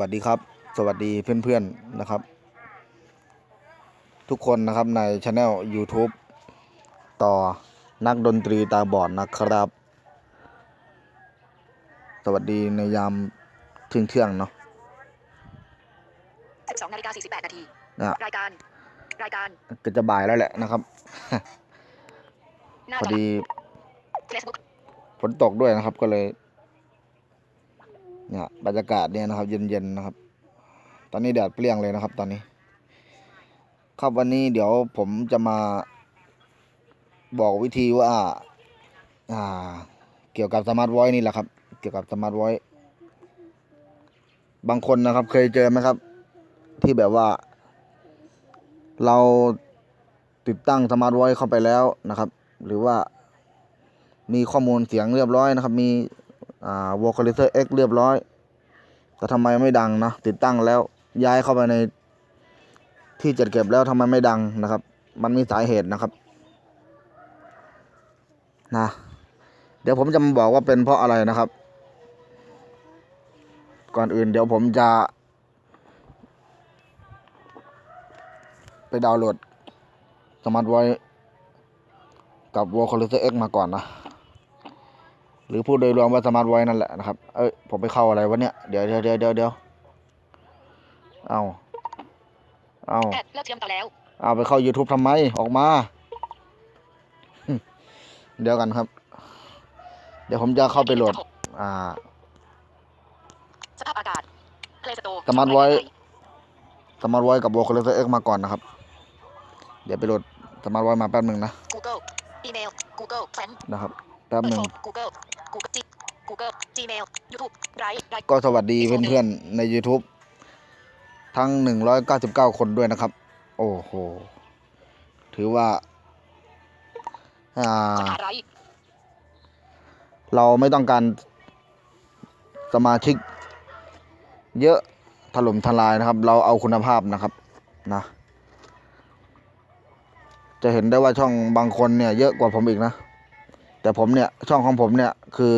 วัสดีครับ สวัสดีเพื่อนๆนะครับ ทุกคนนะครับในช anel YouTube ต่อนักดนตรีตาบอดนะครับ สวัสดีในยามเที่ยงเที่ยงๆเนาะ12นาฬิกา48นาทีนะรายการรายการก็จะบ่ายแล้วแหละนะครับหน้าพอจอดีเฟซบุ๊กฝนตกด้วยนะครับก็เลย เนี่ยบรรยากาศเนี่ยนะครับ เย็นๆนะครับ ตอนนี้แดดเปรี้ยงเลยนะครับ ตอนนี้ ครับวันนี้เดี๋ยวผมจะมาบอกวิธีว่าอ่า เกี่ยวกับสมาร์ทวอยนี่แหละครับ เกี่ยวกับสมาร์ทวอยบางคนนะครับ เคยเจอไหมครับ ที่แบบว่า เราติดตั้งสมาร์ทวอยเข้าไปแล้วนะครับ หรือว่ามีข้อมูลเสียงเรียบร้อยนะครับ มี อ่า vocalizer X เรียบร้อย แต่ทำไมไม่ดังนะ ติดตั้งแล้วย้ายเข้าไปในที่จัดเก็บแล้วทำไมไม่ดังนะครับ มันมีสาเหตุนะครับนะเดี๋ยวผมจะมาบอกว่าเป็นเพราะอะไรนะครับ ก่อนอื่นเดี๋ยวผมจะ ไปดาวน์โหลดสมาร์ทไว้กับ vocalizer X มาก่อนนะ หรือพูดโดยรวมว่าสมาร์ทไว้นั่นแหละนะครับ เอ้ย ผมไปเข้าอะไรวะเนี่ย เดี๋ยวเดี๋ยวเดี๋ยวเดี๋ยวเดี๋ยวเอาเอาแอดเลิกเชื่อมต่อแล้ว เอาไปเข้า YouTube ทำไม ออกมา เดี๋ยวกันครับ เดี๋ยวผมจะเข้าไปโหลด อ่า สภาพอากาศเพลย์สโตร์สมาร์ทไว้สมาร์ทไว้กับ vocalizer X มาก่อนนะครับ เดี๋ยวไปโหลดสมาร์ทไว้มาแป๊บหนึ่งนะกูเกิลอีเมล Google แฟนนะครับแป๊บเปิหดนึ่งโฟม Google Google G Google Gmail YouTube ไรไรก็สวัสดีเพื่อนๆ ใน YouTube ทั้ง 199 คนด้วยนะครับ โอ้โห ถือว่า อ่า เราไม่ต้องการสมาชิก เยอะถล่มทลายนะครับ เราเอาคุณภาพนะครับนะจะเห็นได้ว่าช่องบางคนเนี่ยเยอะกว่าผมอีกนะ แต่ผมเนี่ยช่องของผมเนี่ยคือ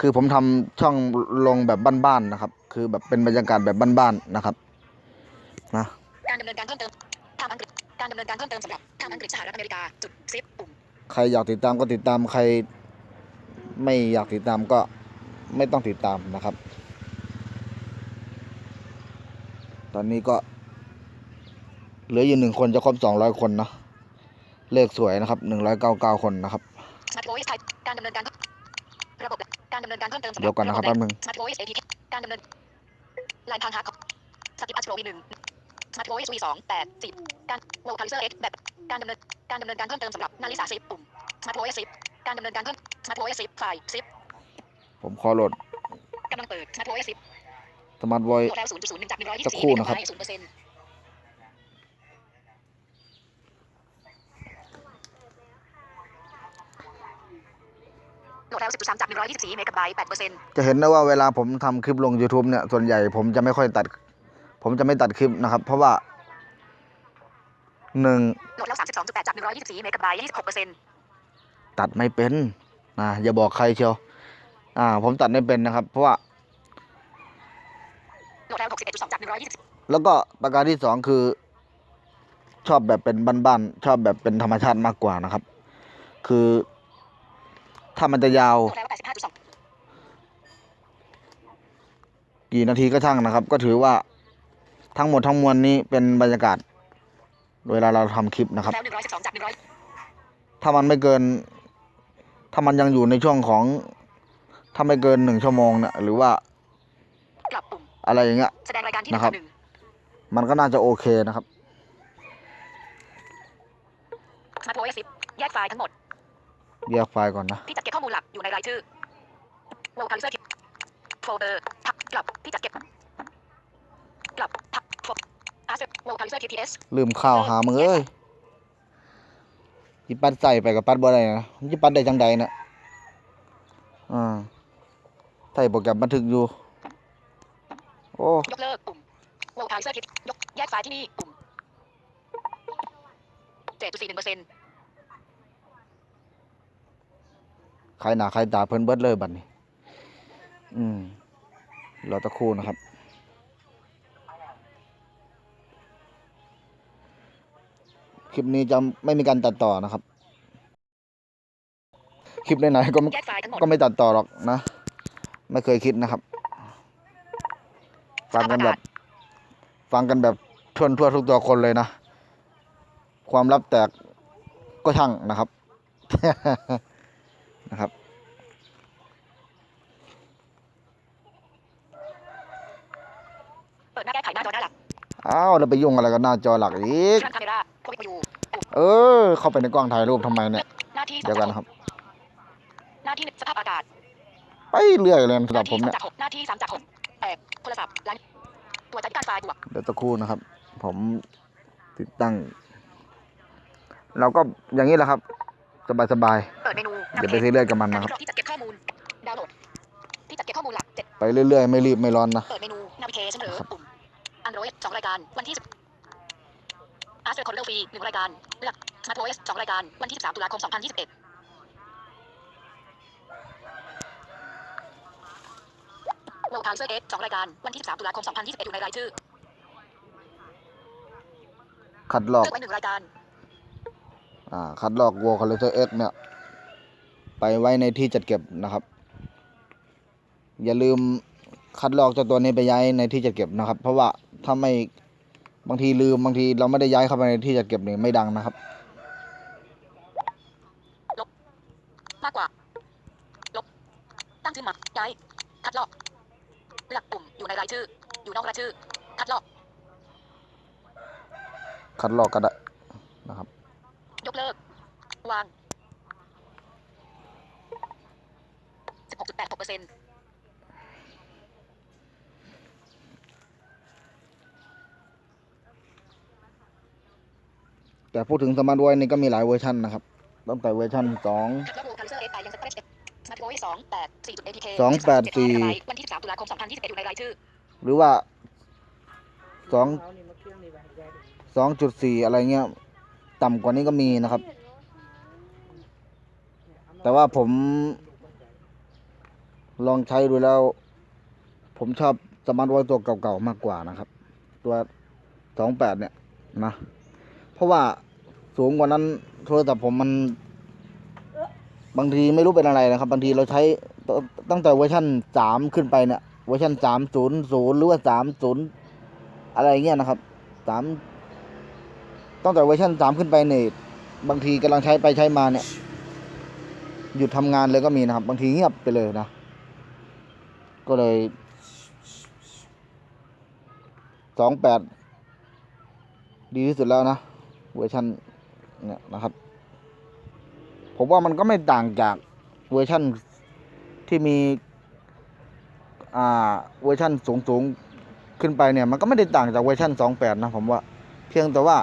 คือผมทำช่องลงแบบบ้านๆนะครับ คือแบบเป็นบรรยากาศแบบบ้านๆนะครับนะการดำเนินการเพิ่มเติมทางอังกฤษการดำเนินการเพิ่มเติมสำหรับทางอังกฤษสหรัฐอเมริกาจุดซิปปุ่มใครอยากติดตามก็ติดตามใคร ไม่อยากติดตามก็ไม่ต้องติดตามนะครับ ตอนนี้ก็เหลืออยู่หนึ่งคนจะครบสองร้อยคนเนาะ เลขสวยนะครับหนึ่งร้อยเก้าเก้าคนนะครับ Smart Voice ไทยการดำเนินการระบบการดำเนินการเพิ่มเติมสำหรับเดี๋ยวก่อนนะครับแป๊บนึง Smart Voice APK การดำเนินไลน์ทางหาของสกิปอัชโรวีหนึ่ง Smart Voice V สองแปดสิบการ Vocalizer X แบบการดำเนินการดำเนินการเพิ่มเติมสำหรับนาฬิกาสิบปุ่ม Smart Voice สิบการดำเนินการเพิ่ม Smart Voice สิบไฟล์สิบผมขอโหลดกำลังเปิด Smart Voice สิบสมาร์ทไวโหลดแล้วศูนย์จุดศูนย์หนึ่งจากหนึ่งร้อยยี่สัสิกบครู่สี่นะครับ ศูนย์เปอร์เซ็นต์ โหลดแล้วสิบจุดสามจากหนึ่งร้อยยี่สิบสี่เมกะไบต์แปดเปอร์เซ็นต์จะเห็นได้ว่าเวลาผมทำคลิปลง YouTube เนี่ย ส่วนใหญ่ผมจะไม่ค่อยตัด ผมจะไม่ตัดคลิปนะครับ เพราะว่าหนึ่งโหลดแล้วสามสิบสองจุดแปดจากหนึ่งร้อยยี่สิบสี่เมกะไบต์ยี่สิบหกเปอร์เซ็นต์ตัดไม่เป็นนะอย่าบอกใครเชียวอ่า ผมตัดไม่เป็นนะครับ เพราะว่าโหลดแล้วหกสิบเอ็ดจุดสองจากหนึ่งร้อยยี่สิบแล้วก็ประการที่สองคือชอบแบบเป็นบ้านๆชอบแบบเป็นธรรมชาติมากกว่านะครับ คือ ถ้ามันจะยาว กี่นาทีก็ช่างนะครับ ก็ถือว่าทั้งหมดทั้งมวลนี้เป็นบรรยากาศ เวลาเราทำคลิปนะครับ ถ้ามันไม่เกิน ถ้ามันยังอยู่ในช่วงของ ถ้าไม่เกินหนึ่งชั่วโมงเนี่ยหรือว่าอะไรอย่างเงี้ยนะครับ มันก็น่าจะโอเคนะครับมาโฟนสิบแยกไฟล์ทั้งหมด แยกไฟล์ก่อนนะที่จัดเก็บข้อมูลหลักอยู่ในรายชื่อ Vocalizer Kit Folder ทับกลับที่จัดเก็บกลับทับ Asset Vocalizer TTS ลืมข้าวหามึงเอ้ยจิปัดใส่ไปกับปัดบ่ได้นะมันจิปัดได้จังใดนะอ่าใส่โปรแกรมบันทึกอยู่ โอ้ยกเลิกปุ่ม Vocalizer Kit ยกแยกไฟล์ที่นี่ปุ่มเจ็ดจุดสี่หนึ่งเปอร์เซ็นต์ ใครหนาใครตาเพิ่นเบิดเลยบัดนี้ อืมรอตะครู่นะครับ คลิปนี้จะไม่มีการตัดต่อนะครับ คลิปไหนๆก็ไม่ก็ไม่ตัดต่อหรอกนะ ไม่เคยคิดนะครับ ฟังกันแบบ ฟังกันแบบทั่วทั่วทุกตัวคนเลยนะ ความลับแตกก็ช่างนะครับ นะครับ เปิดหน้าแก้ไขหน้าจอหน้าหลักอ้าวแล้วไปยุ่งอะไรกับหน้าจอหลักอีกทรานคาเมราโควิดยูเออ เข้าไปในกล้องถ่ายรูปทำไมเนี่ย หน้าที่สองเดี๋ยวจากกันหนะครับกหน้าที่หนึ่งสภาพอากาศไปเรื่อยเลยหสำหรัน้าบผที่มสอเนี่ยงจากหกหน้าที่สามจากหกแอบโทรศัพท์ร้านตัวจัดการไฟล์บวกเดี๋ยวตะครู่นะครับ ผมติดตั้ง เราก็อย่างนี้แหละครับ สบายสบายเปิดเมนูๆ อย่าไปซีเรียสกับมันการนะครับวิเคราะห์ที่จัดเก็บข้อมูลดาวน์โหลดที่จัดเก็บข้อมูลหลักเจ็ดไปเรื่อยๆ ไม่รีบไม่ร้อนนะเปิดเมนู navigation หรือปุ่ม Android สองรายการวันที่สิบ Astro Corridor Free หนึ่งรายการเลือก Smart OS สองรายการวันที่13ตุลาคม2021 World Browser X สองรายการวันที่13ตุลาคม2021อยู่ในรายชื่อคัดลอกเลือกไว้หนึ่งรายการอ่าคัดลอกวัวคอลเลเตอร์เอ็กเนี่ย ไปไว้ในที่จัดเก็บนะครับ อย่าลืมคัดลอกเจ้าตัวนี้ไปย้ายในที่จัดเก็บนะครับ เพราะว่าถ้าไม่บางทีลืมบางทีเราไม่ได้ย้ายเข้าไปในที่จัดเก็บนี่ไม่ดังนะครับมากกว่าลบตั้งชื่อใหมาย้ายคัดลอกเลือกปุ่มอยู่ในรายชื่อ อยู่นอกรายชื่อ คัดลอก คัดลอกก็ได้นะครับ ยกเลิก วาง 16.86%แต่พูดถึงสมาร์ทวอยนี่ก็มีหลายเวอร์ชันนะครับตั้งแต่เวอร์ชันสองแล้วโวคาลิเซอร์เอไปยังสเปรชสมาร์ทโฟน2 8 4 APK สองแปดสี่วันที่13ตุลาคม2021อยู่ในรายชื่อ หรือว่าสองสองจุดสี่อะไรเงี้ย ต่ำกว่านี้ก็มีนะครับ แต่ว่าผม ลองใช้ดูแล้ว ผมชอบสมาร์ทวอทตัวเก่าๆมากกว่านะครับ ตัวสองแปดเนี่ยนะ เพราะว่าสูงกว่านั้นโทรศัพท์ผมมัน บางทีไม่รู้เป็นอะไรนะครับ บางทีเราใช้ตั้งแต่เวอร์ชันสามขึ้นไปเนี่ยเวอร์ชันสามศูนย์ศูนย์หรือว่าสามศูนย์อะไรเงี้ยนะครับสามตั้งแต่เวอร์ชันสามขึ้นไปเนี่ยบางทีกำลังใช้ไปใช้มาเนี่ย หยุดทำงานเลยก็มีนะครับ บางทีเงียบไปเลยนะ ก็เลยสองแปดดีที่สุดแล้วนะ เวอร์ชันเนี่ยนะครับ ผมว่ามันก็ไม่ต่างจากเวอร์ชันที่มี อ่า เวอร์ชันสูงสูงๆขึ้นไปเนี่ย มันก็ไม่ได้ต่างจากเวอร์ชันสองแปดนะผมว่า เพียงแต่ว่า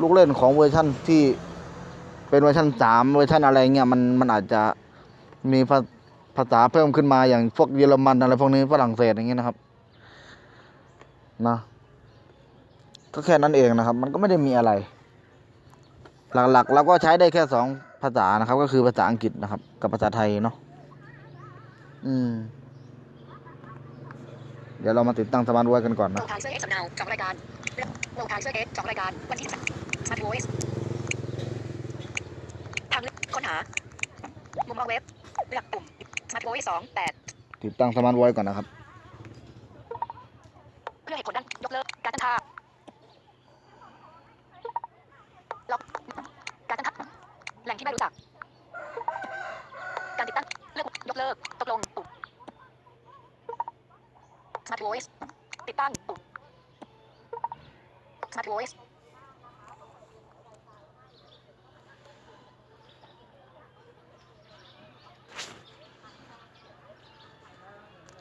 ลูกเล่นของเวอร์ชันที่เป็นเวอร์ชันสามเวอร์ชันอะไรเงี้ยมันมันอาจจะมี ภาษาเพิ่มขึ้นมาอย่างพวกเยอรมันอะไรพวกนี้ฝรั่งเศสอย่างเงี้ยนะครับนะก็แค่นั้นเองนะครับ มันก็ไม่ได้มีอะไร หลักๆเราก็ใช้ได้แค่สองภาษานะครับ ก็คือภาษาอังกฤษนะครับ กับภาษาไทยเนาะอืม เดี๋ยวเรามาติดตั้งสมาร์ทไว้กันก่อนโลนะคาลิเซอร์เอ็กสำเนาสองรายการโลคาลิเซอร์เอ็กสองรายการวันที่13 Smart Voice ทางเลือกค้นหามุมมองเว็บเลือกปุ่ม Smart Voice 2 8ติดตั้งสมาร์ทไว้ก่อนนะครับ เพื่อให้ผลดังยกเลิกการตั้งค่าล็อกการตั้งค่าแหล่งที่ไม่รู้จัก การติดตั้งเลือกยกเลิกตกลงปุ่ม Smart Voice ติดตั้งปุ่ม Smart Voice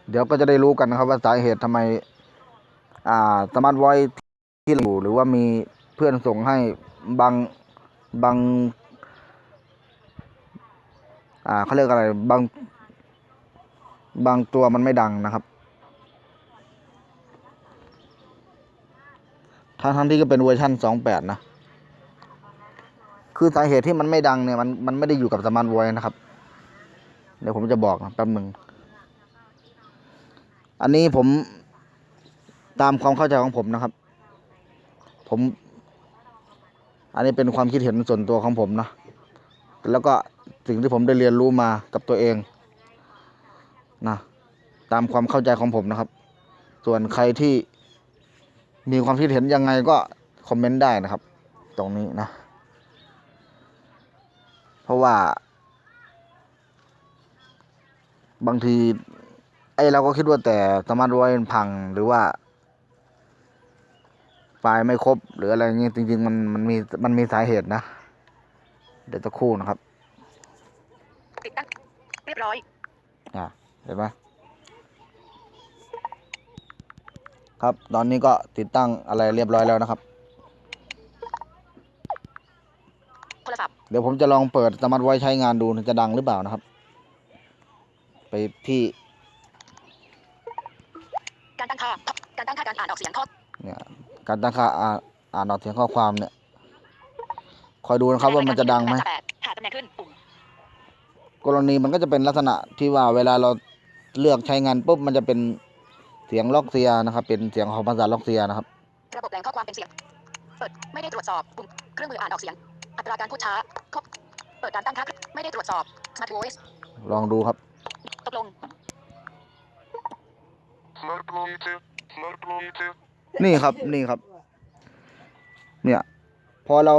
เดี๋ยวก็จะได้รู้กันนะครับว่าสาเหตุทำไม อ่าสมาร์ทไวที่เราอยู่หรือว่ามีเพื่อนส่งให้บางบาง อ่าเขาเรียกอะไรบางบางตัวมันไม่ดังนะครับทั้งทั้งที่ก็เป็นเวอร์ชันสองแปดนะ คือสาเหตุที่มันไม่ดังเนี่ย มันมันไม่ได้อยู่กับสมาร์ทไวนะครับ เดี๋ยวผมจะบอกนะแป๊บหนึ่ง อันนี้ผมตามความเข้าใจของผมนะครับ ผม อันนี้เป็นความคิดเห็นส่วนตัวของผมนะแล้วก็สิ่งที่ผมได้เรียนรู้มากับตัวเองนะตามความเข้าใจของผมนะครับ ส่วนใครที่มีความคิดเห็นยังไงก็คอมเมนต์ได้นะครับ ตรงนี้นะ เพราะว่า บางที ไอ้เราก็คิดว่าแต่สมาร์ทไวมันพังหรือว่าไฟล์ไม่ครบ หรืออะไรเงี้ยจริง ๆ มันมันมีมันมีสาเหตุนะ เดี๋ยวจะครู่นะครับติดตั้งเรียบร้อยอ่าเห็นไหมครับ ตอนนี้ก็ติดตั้งอะไรเรียบร้อยแล้วนะครับโทรศัพท์เดี๋ยวผมจะลองเปิดสมาร์ทไวใช้งานดูจะดังหรือเปล่านะครับ ไปที่ การตั้งค่า การตั้งค่าการอ่านออก เสียงข้อเนี่ยการตั้งค่าอ่านอ่านออกเสียงข้อความเนี่ย คอยดูนะครับว่ามันจะดังไหมแปดหาตำแหน่งขึ้นปุ่มกรณีมันก็จะเป็นลักษณะที่ว่าเวลาเราเลือกใช้งานปุ๊บมันจะเป็นเสียงล็อกเซียนะครับ เป็นเสียงของภาษาล็อกเซียนะครับ ระบบแหล่งข้อความเป็นเสียง เปิดไม่ได้ตรวจสอบปุ่มเครื่องมืออ่านออกเสียง อัตราการพูดช้าครบเปิดการตั้งค่าไม่ได้ตรวจสอบ Smart Voice ลองดูครับ ตกลง Smart monitor, smart monitor, นี่ครับนี่ครับ เนี่ย พอเรา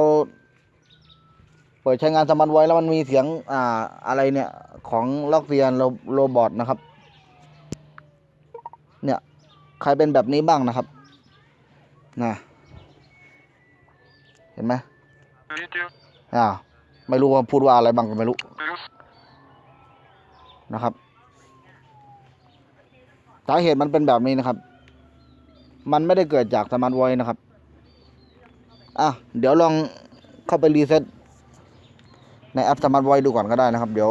เปิดใช้งานสมาร์ทไวแล้วมันมีเสียงอ่าอะไรเนี่ย ของล็อกเซียนโรโรบอทนะครับ เนี่ย ใครเป็นแบบนี้บ้างนะครับนะเห็นไหมอ่า ไม่รู้ว่าพูดว่าอะไรบ้างก็ไม่รู้นะครับสาเหตุมันเป็นแบบนี้นะครับ มันไม่ได้เกิดจากสมาร์ทไวนะครับ อะ เดี๋ยวลองเข้าไปรีเซ็ตในแอปสมาร์ทไวดูก่อนก็ได้นะครับ เดี๋ยว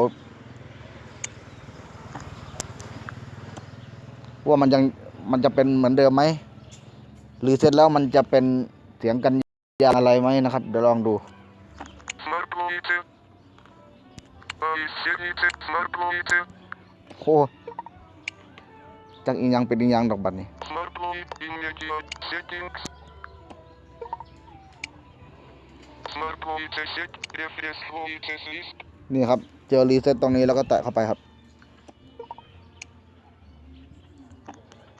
ว่ามันยังมันจะเป็นเหมือนเดิมไหมรีเซ็ตแล้วมันจะเป็นเสียงกันยาอะไรไหมนะครับ เดี๋ยวลองดู smart monitor, I signature, smart monitor, โคจักอีกอยังเป็นอีกอยังดอกบัตรนี่ immediate settings, smart monitor set, reference monitors list, นี่ครับ เจอรีเซ็ตตรงนี้แล้วก็แตะเข้าไปครับ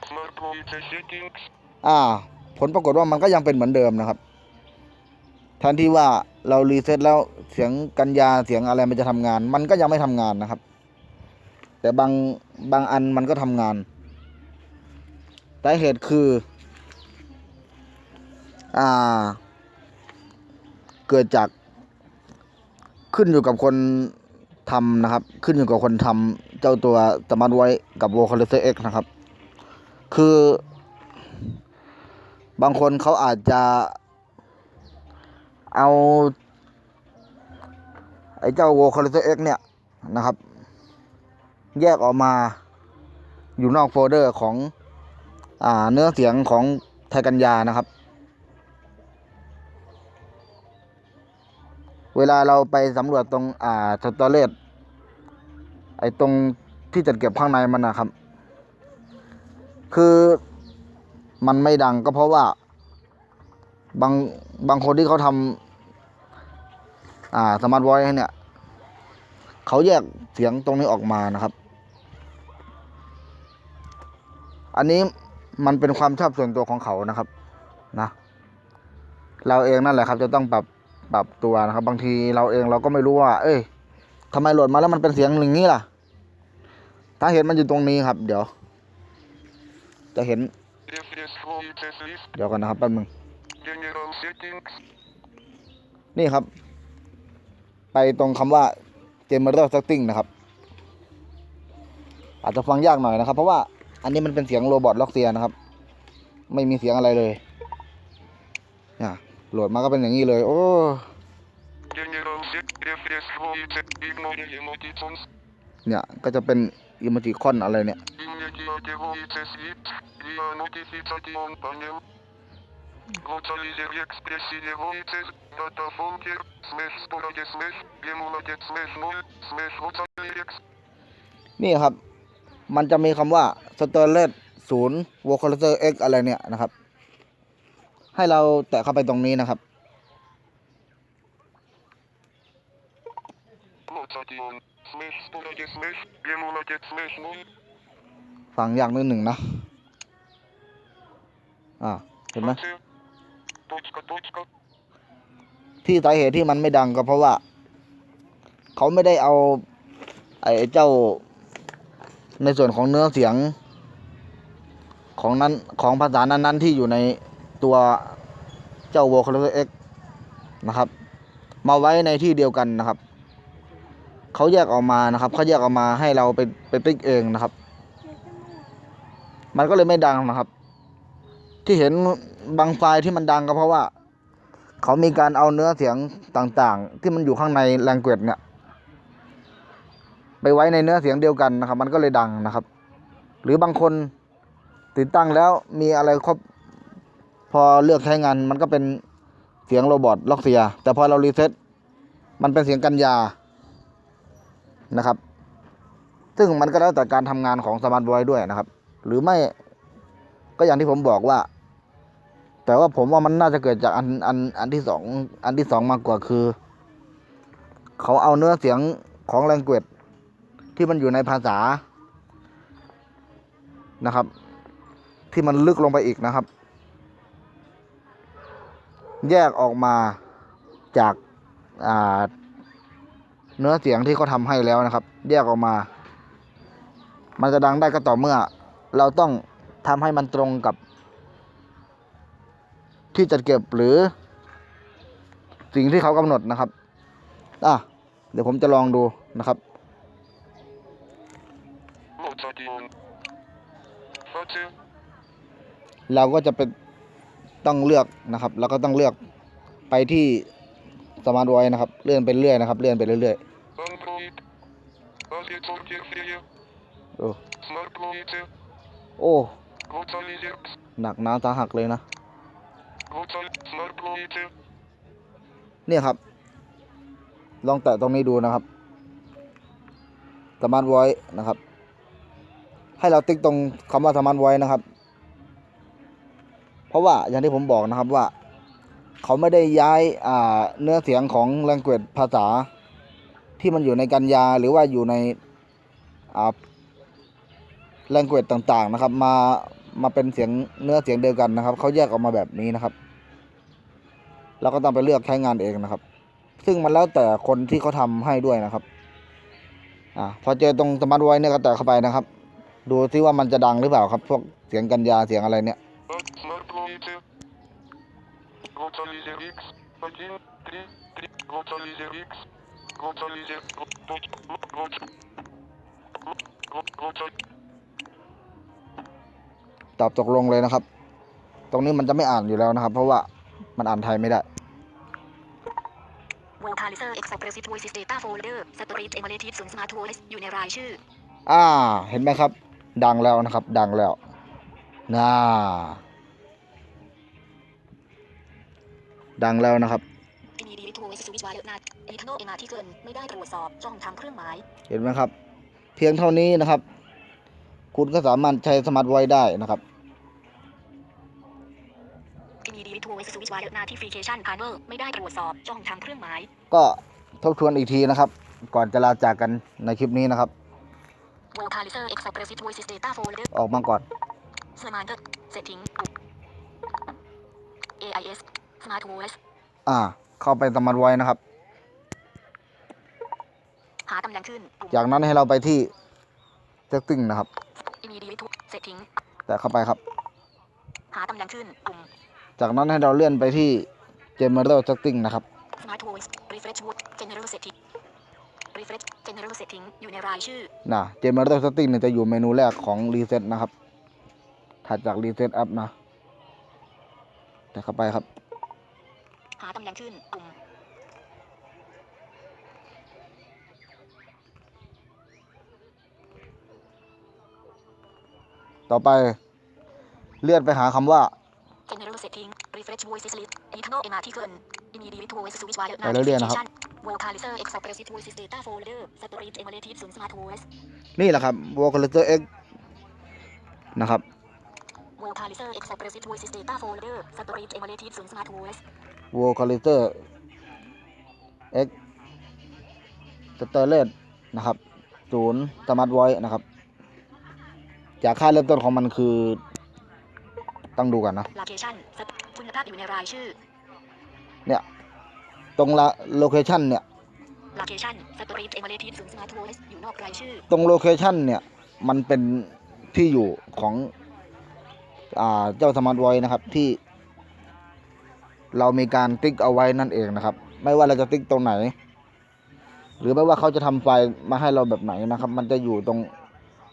smart monitor settings, อ่า ผลปรากฏว่ามันก็ยังเป็นเหมือนเดิมนะครับแทนที่ว่าเรารีเซ็ตแล้วเสียงกัญญาเสียงอะไรมันจะทำงาน มันก็ยังไม่ทำงานนะครับ แต่บางบางอันมันก็ทำงาน สาเหตุคือ อ่า เกิดจากขึ้นอยู่กับคนทำนะครับ ขึ้นอยู่กับคนทำเจ้าตัวสมาร์ทไว้กับ Vocalizer X นะครับ คือบางคนเขาอาจจะเอา ไอ้เจ้า Vocalizer X เนี่ยนะครับ แยกออกมาอยู่นอกโฟลเดอร์ของ เนื้อเสียงของไทยกัญญานะครับ เวลาเราไปสำรวจตรงอ่าสตอเรจไอ้ตรงที่จัดเก็บข้างในมันนะครับ คือมันไม่ดังก็เพราะว่า บางบางคนที่เขาทำอ่าสมาร์ทไวท์เนี่ย เขาแยกเสียงตรงนี้ออกมานะครับ อันนี้ มันเป็นความชอบส่วนตัวของเขานะครับนะเราเองนั่นแหละครับ จะต้องปรับปรับตัวนะครับ บางทีเราเองเราก็ไม่รู้ว่า เอ้ยทำไมโหลดมาแล้วมันเป็นเสียงอย่างนี้ล่ะถ้าเห็นมันอยู่ตรงนี้ครับ เดี๋ยว จะเห็น เดี๋ยวกันนะครับแป๊บนึงนี่ครับ ไปตรงคำว่า general setting นะครับ อาจจะฟังยากหน่อยนะครับ เพราะว่า อันนี้มันเป็นเสียงโรบอทล็อกเซียนะครับ ไม่มีเสียงอะไรเลยนี่โหลดมาก็เป็นอย่างนี้เลย โอ้เนี่ยก็จะเป็นอิมจิคอนอะไรเนี่ย นี่ครับ มันจะมีคำว่า สเตอร์เลสศูนย์วอลคอลเซอร์เอ็กอะไรเนี่ยนะครับ ให้เราแตะเข้าไปตรงนี้นะครับฟังอย่างนิดหนึ่งนะ อ่าเห็นไหมที่สาเหตุที่มันไม่ดังก็เพราะว่า เขาไม่ได้เอา ไอ้เจ้าในส่วนของเนื้อเสียง ของนั้นของภาษานั้นๆที่อยู่ในตัวเจ้า vocalizer x นะครับ มาไว้ในที่เดียวกันนะครับ เขาแยกออกมานะครับเขาแยกออกมาให้เราไปไปติ๊กเองนะครับ มันก็เลยไม่ดังนะครับ ที่เห็นบางไฟล์ที่มันดังก็เพราะว่า เขามีการเอาเนื้อเสียงต่างๆ ที่มันอยู่ข้างใน language เนี่ยไปไว้ในเนื้อเสียงเดียวกันนะครับ มันก็เลยดังนะครับ หรือบางคน ติดตั้งแล้วมีอะไรครบพอเลือกใช้งานมันก็เป็นเสียงโรบอทล็อกเสีย แต่พอเรารีเซ็ตมันเป็นเสียงกัญญานะครับ ซึ่งมันก็แล้วแต่การทำงานของสมาร์ทไวด้วยนะครับ หรือไม่ก็อย่างที่ผมบอกว่า แต่ว่าผมว่ามันน่าจะเกิดจากอันอันอันที่สองอันที่สองมากกว่าคือ เขาเอาเนื้อเสียงของ language ที่มันอยู่ในภาษานะครับ ที่มันลึกลงไปอีกนะครับ แยกออกมาจากาเนื้อเสียงที่เขาทำให้แล้วนะครับ แยกออกมา มันจะดังได้ก็ต่อเมื่อ เราต้องทำให้มันตรงกับ ที่จัดเก็บหรือ สิ่งที่เขากำหนดนะครับอะเดี๋ยวผมจะลองดูนะครับ เราก็จะเป็นต้องเลือกนะครับ แล้วก็ต้องเลือกไปที่สมาร์ทไวนะครับ เลื่อนไปเรื่อยนะครับ เลื่อนไปเรื่อยๆโอ้โอ้หนักหนาสาหักเลยนะ เนี่ยครับ ลองแตะตรงนี้ดูนะครับสมาร์ทไวนะครับ ให้เราติ๊กตรงคำว่าสมาร์ทไวนะครับ เพราะว่าอย่างที่ผมบอกนะครับว่า เขาไม่ได้ย้ายอ่าเนื้อเสียงของ language ภาษาที่มันอยู่ในกัญญาหรือว่าอยู่ในอ่า language ต่างๆนะครับ มามาเป็นเสียงเนื้อเสียงเดียวกันนะครับ เขาแยกออกมาแบบนี้นะครับเราก็ต้องไปเลือกใช้งานเองนะครับ ซึ่งมันแล้วแต่คนที่เขาทำให้ด้วยนะครับอ่าพอเจอตรงสมาร์ทไวเนี่ยก็แตะเข้าไปนะครับ ดูซิว่ามันจะดังหรือเปล่าครับ พวกเสียงกัญญาเสียงอะไรเนี่ย Smartloite. Vocalizer X. 1, 3, 3. Vocalizer X. Vocalizer. Vocal. Vocal. ตอบตกลงเลยนะครับ ตรงนี้มันจะไม่อ่านอยู่แล้วนะครับ เพราะว่ามันอ่านไทยไม่ได้ Vocalizer Expressive Voices Data Folder Storage Emulated 0 Smart Voice อยู่ในรายชื่อ อ่า เห็นไหมครับ ดังแล้วนะครับ ดังแล้ว น่า ดังแล้วนะครับมีดีวิทู Voice Switch Wire นาเอทโนเอนาที่เกินไม่ได้ตรวจสอบช่องทางเครื่องหมายเห็นไหมครับ เพียงเท่านี้นะครับ คุณก็สามารถใช้สมาร์ทไวได้นะครับมีดีวิทู Voice Switch Wire Notification Panel ไม่ได้ตรวจสอบช่องทางเครื่องหมายก็ทบทวนอีกทีนะครับ ก่อนจะลาจากกันในคลิปนี้นะครับ Vocalizer Expressive Voices Data Folder ออกมาก่อน Smart Setting AIS Smart Voice อ่า เข้าไปสมาร์ทไวนะครับ หาตำแหน่งขึ้นปุ่ม จากนั้นให้เราไปที่ setting นะครับมีดีวิทู Setting แต่เข้าไปครับ หาตำแหน่งขึ้นปุ่ม จากนั้นให้เราเลื่อนไปที่ general setting นะครับ Smart Voice Refresh Wood General Setting Refresh General Setting อยู่ในรายชื่อ นะ general setting เนี่ยจะอยู่เมนูแรกของ reset นะครับ ถัดจาก reset app นะแต่เข้าไปครับ หาตำแหน่งขึ้นปุ่มต่อไปเลื่อนไปหาคำว่า General Setting Refresh Voices List Eternal Emma ที่เกิน Immediate Voice Switch Wire ไปเรื่อยๆนะครับ Vocalizer Expressive Voices Data Folder Storage Emulated 0 Smart Voice นี่แหละครับ vocalizer x นะครับ Vocalizer Expressive Voices Data Folder Storage Emulated 0 Smart Voice vocalizer x storage นะครับศูนย์ smart voice นะครับ จากค่าเริ่มต้นของมันคือ ต้องดูกันนะ Location คุณภาพอยู่ในรายชื่อ เนี่ย ตรงละ location เนี่ย Location Storage Emulated 0 Smart Voice อยู่นอกรายชื่อ ตรง location เนี่ย มันเป็นที่อยู่ของ อ่าเจ้า smart voice นะครับที่ เรามีการติ๊กเอาไว้นั่นเองนะครับ ไม่ว่าเราจะติ๊กตรงไหน หรือไม่ว่าเขาจะทำไฟล์มาให้เราแบบไหนนะครับ มันจะอยู่ตรง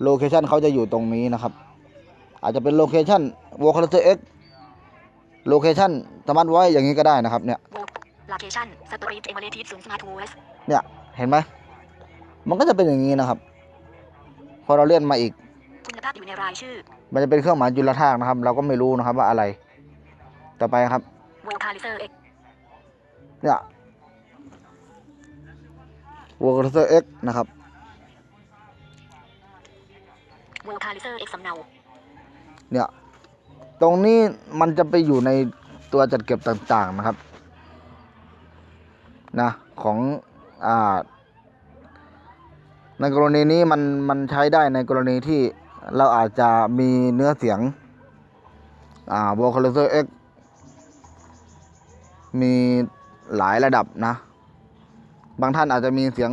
โลเคชันเขาจะอยู่ตรงนี้นะครับ อาจจะเป็นโลเคชัน vocalizer x โลเคชันสมาร์ทไว้อย่างนี้ก็ได้นะครับเนี่ย Voc Location Storage Emulated 0 Smart Voice เนี่ยเห็นไหมมันก็จะเป็นอย่างนี้นะครับ พอเราเลื่อนมาอีก คุณภาพอยู่ในรายชื่อ มันจะเป็นเครื่องหมายจุลทรรศน์นะครับ เราก็ไม่รู้นะครับว่าอะไร ต่อไปครับ Vocalizer X เนี่ย vocalizer x นะครับ Vocalizer X สำเนาเนี่ยตรงนี้มันจะไปอยู่ในตัวจัดเก็บต่างๆนะครับนะของอ่าในกรณีนี้มันมันใช้ได้ในกรณีที่ เราอาจจะมีเนื้อเสียงอ่า vocalizer x มีหลายระดับนะ บางท่านอาจจะมีเสียง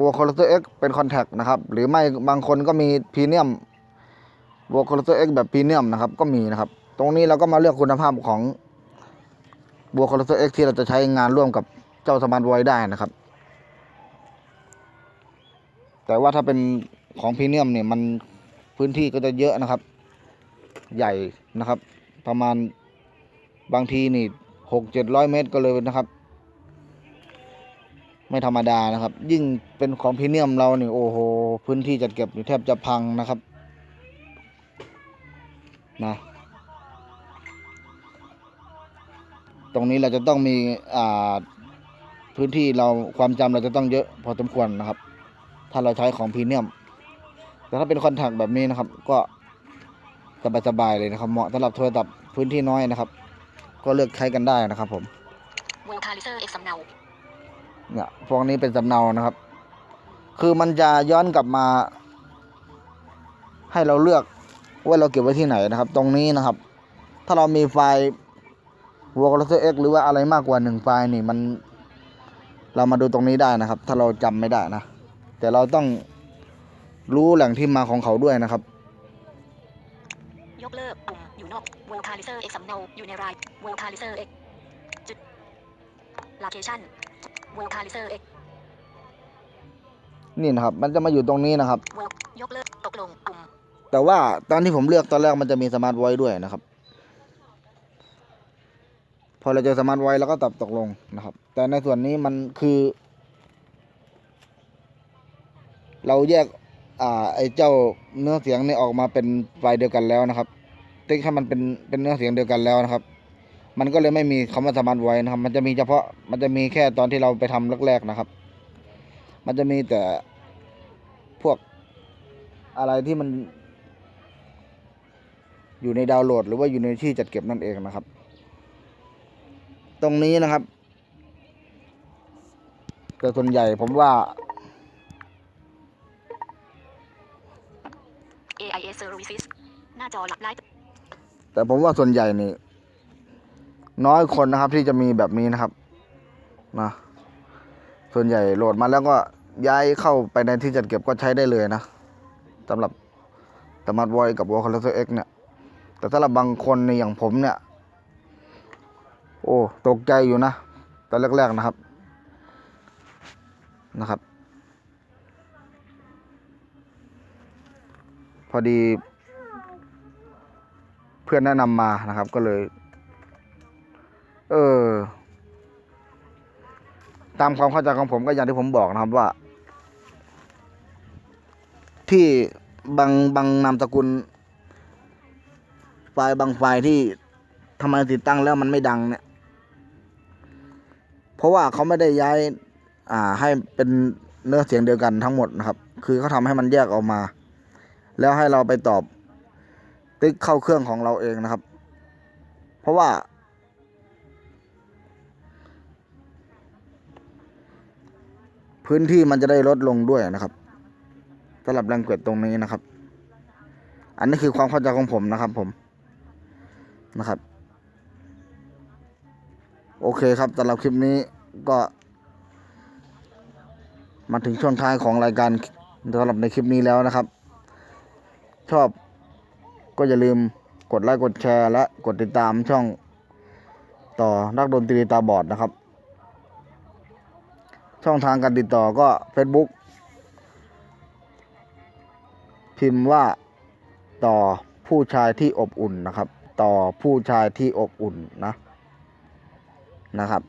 vocalizer x เป็น contact นะครับ หรือไม่บางคนก็มี premium vocalizer x แบบ premium นะครับ ก็มีนะครับ ตรงนี้เราก็มาเลือกคุณภาพของ vocalizer x ที่เราจะใช้งานร่วมกับเจ้า smart voice ได้นะครับ แต่ว่าถ้าเป็นของพรีเมียมเนี่ยมัน พื้นที่ก็จะเยอะนะครับ ใหญ่นะครับ ประมาณบางทีนี่หกเจ็ดร้อยเมตรก็เลยนะครับ ไม่ธรรมดานะครับ ยิ่งเป็นของพรีเมียมเราเนี่ยโอ้โห พื้นที่จัดเก็บแทบจะพังนะครับนะตรงนี้เราจะต้องมีอ่าพื้นที่เราความจำเราจะต้องเยอะพอสมควรนะครับ ถ้าเราใช้ของพรีเมียม แต่ถ้าเป็นคอนแทคแบบนี้นะครับ ก็สบายๆเลยนะครับ เหมาะสำหรับโทรศัพท์พื้นที่น้อยนะครับ ก็เลือกใช้กันได้นะครับผม Vocalizer X สำเนาเนี่ยพวกนี้เป็นสำเนานะครับ คือมันจะย้อนกลับมา ให้เราเลือกว่าเราเก็บไว้ที่ไหนนะครับ ตรงนี้นะครับ ถ้าเรามีไฟล์ vocalizer x หรือว่าอะไรมากกว่าหนึ่งไฟล์นี่มัน เรามาดูตรงนี้ได้นะครับ ถ้าเราจำไม่ได้นะ แต่เราต้อง รู้แหล่งที่มาของเขาด้วยนะครับ ยกเลิกปุ่มอยู่นอก Vocalizer X สำเนาอยู่ในราย Vocalizer X จุด Location Vocalizer X นี่นะครับ มันจะมาอยู่ตรงนี้นะครับ Voc ยกเลิกตกลงปุ่มแต่ว่าตอนที่ผมเลือกตอนแรกมันจะมีสมาร์ทไวด้วยนะครับ พอเราเจอสมาร์ทไวแล้วก็ตอบตกลงนะครับ แต่ในส่วนนี้มันคือ เราแยก อ่าไอ้เจ้าเนื้อเสียงนี่ออกมาเป็นไฟล์เดียวกันแล้วนะครับ ติ๊กให้มันเป็นเป็นเนื้อเสียงเดียวกันแล้วนะครับ มันก็เลยไม่มีคำว่าสมาร์ทไวนะครับ มันจะมีเฉพาะมันจะมีแค่ตอนที่เราไปทำแรกๆนะครับ มันจะมีแต่พวกอะไรที่มัน อยู่ในดาวน์โหลด หรือว่าอยู่ในที่จัดเก็บนั่นเองนะครับ ตรงนี้นะครับแต่ส่วนใหญ่ผมว่า AIS Services หน้าจอหลักไลฟ์แต่ผมว่าส่วนใหญ่นี่ น้อยคนนะครับที่จะมีแบบนี้นะครับนะส่วนใหญ่โหลดมาแล้วก็ย้ายเข้าไปในที่จัดเก็บก็ใช้ได้เลยนะสำหรับ Smart Voice กับ Vocalizer X เนี่ย แต่สำหรับบางคนในอย่างผมเนี่ย โอ้ ตกใจอยู่นะ ตอนแรก ๆ นะครับนะครับ อดี เพื่อนแนะนำมานะครับ ก็เลย เออ ตามความเข้าใจของผมก็อย่างที่ผมบอกนะครับว่า ที่บางบางนามสกุลไฟบางไฟที่ทำไมติดตั้งแล้วมันไม่ดังเนี่ย เพราะว่าเขาไม่ได้ย้าย อ่าให้เป็นเนื้อเสียงเดียวกันทั้งหมดนะครับ คือเขาทำให้มันแยกออกมา แล้วให้เราไปตอบติ๊กเข้าเครื่องของเราเองนะครับ เพราะว่า พื้นที่มันจะได้ลดลงด้วยนะครับสำหรับแรงเกวดตรงนี้นะครับ อันนี้คือความเข้าใจของผมนะครับผมนะครับ โอเคครับสำหรับคลิปนี้ก็ มาถึงช่วงท้ายของรายการสำหรับในคลิปนี้แล้วนะครับ ชอบ ก็อย่าลืมกดไลค์กดแชร์ และกดติดตามช่อง ต่อนักดนตรีตาบอดนะครับ ช่องทางการติดต่อก็ Facebook พิมพ์ว่าต่อผู้ชายที่อบอุ่นนะครับ ต่อผู้ชายที่อบอุ่นนะนะครับ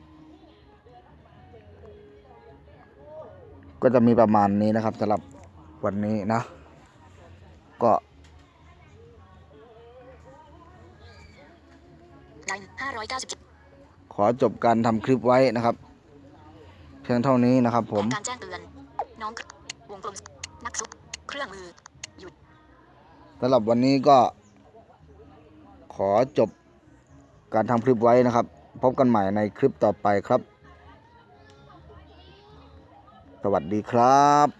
ก็จะมีประมาณนี้นะครับสำหรับวันนี้นะ ก็ ขอจบการทำคลิปไว้นะครับ เพียงเท่านี้นะครับ ผมการแจ้งเตือนน้องวงกลมนักซุปเครื่องมือหยุดสำหรับวันนี้ก็ ขอจบการทำคลิปไว้นะครับ พบกันใหม่ในคลิปต่อไปครับ สวัสดีครับ